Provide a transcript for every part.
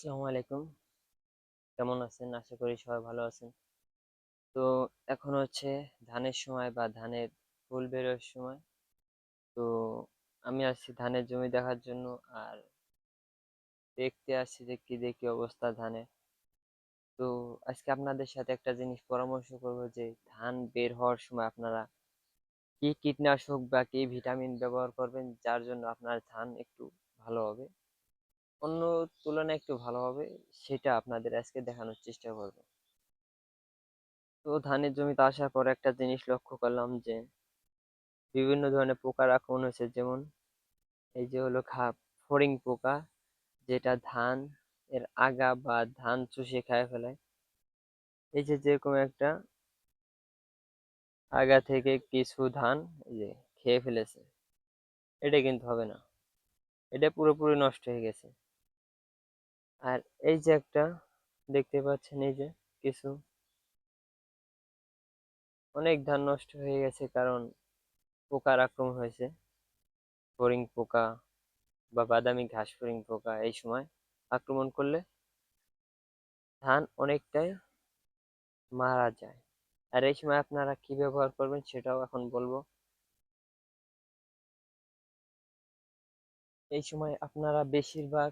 আসসালামু আলাইকুম। কেমন আছেন? আশা করি সবাই ভালো আছেন। তো এখন হচ্ছে ধানের সময় বা ধানের ফুল বেরোর সময়। তো আমি আসছি ধানের জমি দেখার জন্য আর দেখতে আসছি যে কি দেখি অবস্থা ধানের। তো আজকে আপনাদের সাথে একটা জিনিস পরামর্শ করব যে ধান বের হওয়ার সময় আপনারা কি কীটনাশক বা কি ভিটামিন ব্যবহার করবেন, যার জন্য আপনার ধান একটু ভালো হবে। অন্য তুলনায় একটু ভালো হবে, সেটা আপনাদের আজকে দেখানোর চেষ্টা করব। তো ধানের জমিতে আসার পর একটা জিনিস লক্ষ্য করলাম যে, বিভিন্ন ধরনের পোকার আক্রমণ হয়েছে। যেমন এই যে হলো খা, ফড়িং পোকা, যেটা ধান এর আগা বা ধান চুষে খায় ফেলায় এই যে যেরকম একটা আগা থেকে কিছু ধান এই যে খেয়ে ফেলেছে, এটা কিন্তু হবে না। এটা পুরোপুরি নষ্ট হয়ে গেছে। আর এই যে একটা দেখতে পাচ্ছেন, এই যে কিছু। অনেক ধান নষ্ট হয়ে গেছে কারণ পোকার আক্রমণ হয়েছে। ফড়িং পোকা বা বাদামি ঘাস ফরিং পোকা এই সময় আক্রমণ করলে ধান অনেকটাই মারা যায়। আর এই সময় আপনারা কি ব্যবহার করবেন সেটাও এখন বলব। এই সময় আপনারা বেশিরভাগ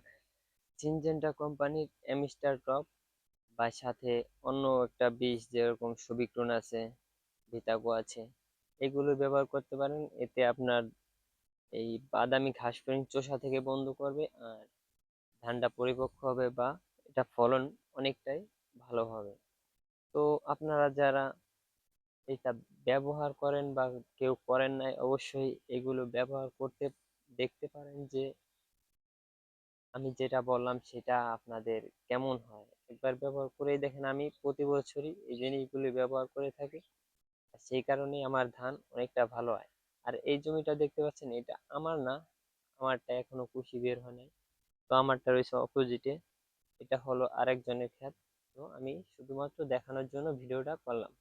সিনজেন্টা কোম্পানির এমিস্টার টপ বা সাথে অন্য একটা বীজ যেরকম সুবিক্রন আছে ভিটাগো আছে, এগুলো ব্যবহার করতে পারেন। এতে আপনার এই বাদামি ঘাস ফড়িং চোষা থেকে বন্ধ করবে আর ধানটা পরিপক্ক হবে বা এটা ফলন অনেকটাই ভালো হবে। তো আপনারা যারা এটা ব্যবহার করেন বা কেউ করেন নাই, অবশ্যই এগুলো ব্যবহার করতে দেখতে পারেন যে আমি যেটা বললাম সেটা আপনাদের কেমন হয়? একবার ব্যবহার করেই দেখেন আমি প্রতি বছরই এই জিনিসগুলি ব্যবহার করে থাকি। সেই কারণেই আমার ধান অনেকটা ভালো হয়। আর এই জমিটা দেখতে পাচ্ছেন এটা আমার না, আমারটা এখনও কুশি বের হয় নাই। তো আমারটা রয়েছে অপোজিটে এটা হলো আরেকজনের ক্ষেত। তো আমি শুধুমাত্র দেখানোর জন্য ভিডিওটা করলাম।